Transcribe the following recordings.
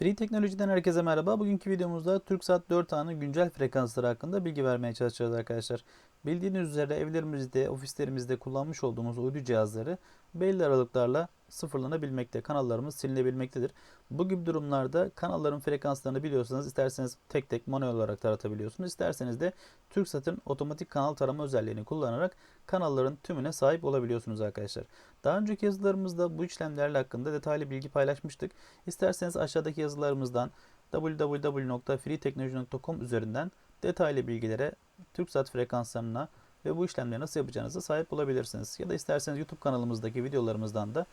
Free Teknoloji'den herkese merhaba. Bugünkü videomuzda TürkSat 4A'nın güncel frekansları hakkında bilgi vermeye çalışacağız arkadaşlar. Bildiğiniz üzere evlerimizde, ofislerimizde kullanmış olduğumuz uydu cihazları belli aralıklarla sıfırlanabilmekte, kanallarımız silinebilmektedir. Bu gibi durumlarda kanalların frekanslarını biliyorsanız isterseniz tek tek manuel olarak taratabiliyorsunuz. İsterseniz de TürkSat'ın otomatik kanal tarama özelliğini kullanarak kanalların tümüne sahip olabiliyorsunuz arkadaşlar. Daha önceki yazılarımızda bu işlemlerle hakkında detaylı bilgi paylaşmıştık. İsterseniz aşağıdaki yazılarımızdan www.freeteknoloji.com üzerinden detaylı bilgilere TürkSat frekanslarına ve bu işlemleri nasıl yapacağınıza sahip olabilirsiniz. Ya da isterseniz YouTube kanalımızdaki videolarımızdan da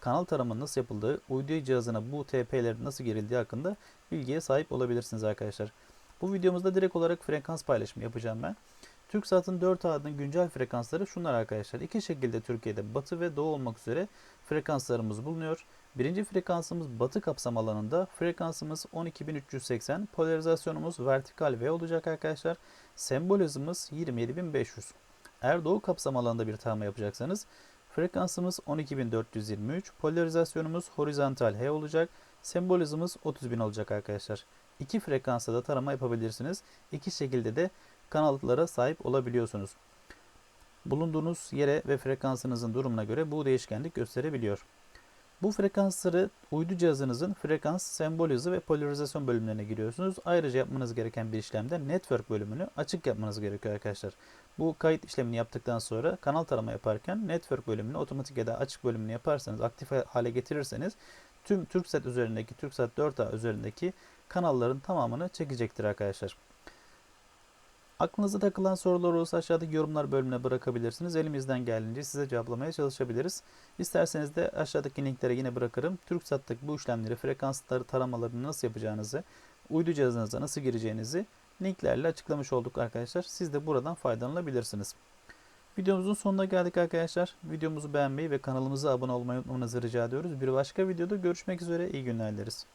kanal taramanın nasıl yapıldığı, uydu cihazına bu TP'lerin nasıl girildiği hakkında bilgiye sahip olabilirsiniz arkadaşlar. Bu videomuzda direkt olarak frekans paylaşımı yapacağım ben. TürkSat'ın 4 ağının güncel frekansları şunlar arkadaşlar. İki şekilde Türkiye'de batı ve doğu olmak üzere frekanslarımız bulunuyor. Birinci frekansımız batı kapsam alanında. Frekansımız 12380. Polarizasyonumuz vertikal V olacak arkadaşlar. Sembol hızımız 27500. Eğer doğu kapsam alanında bir tarama yapacaksanız frekansımız 12423. Polarizasyonumuz horizontal H olacak. Sembol hızımız 30.000 olacak arkadaşlar. İki frekansta da tarama yapabilirsiniz. İki şekilde de kanallara sahip olabiliyorsunuz. Bulunduğunuz yere ve frekansınızın durumuna göre bu değişkenlik gösterebiliyor. Bu frekansları uydu cihazınızın frekans, sembol hızı ve polarizasyon bölümlerine giriyorsunuz. Ayrıca yapmanız gereken bir işlemde network bölümünü açık yapmanız gerekiyor arkadaşlar. Bu kayıt işlemini yaptıktan sonra kanal tarama yaparken network bölümünü otomatik ya da açık bölümünü yaparsanız, aktif hale getirirseniz tüm TürkSat üzerindeki, TürkSat 4A üzerindeki kanalların tamamını çekecektir arkadaşlar. Aklınıza takılan sorular olursa aşağıdaki yorumlar bölümüne bırakabilirsiniz. Elimizden geldiğince size cevaplamaya çalışabiliriz. İsterseniz de aşağıdaki linklere yine bırakırım. TürkSat'taki bu işlemleri, frekansları taramalarını nasıl yapacağınızı, uydu cihazınıza nasıl gireceğinizi linklerle açıklamış olduk arkadaşlar. Siz de buradan faydalanabilirsiniz. Videomuzun sonuna geldik arkadaşlar. Videomuzu beğenmeyi ve kanalımıza abone olmayı unutmamanızı rica ediyoruz. Bir başka videoda görüşmek üzere. İyi günler dileriz.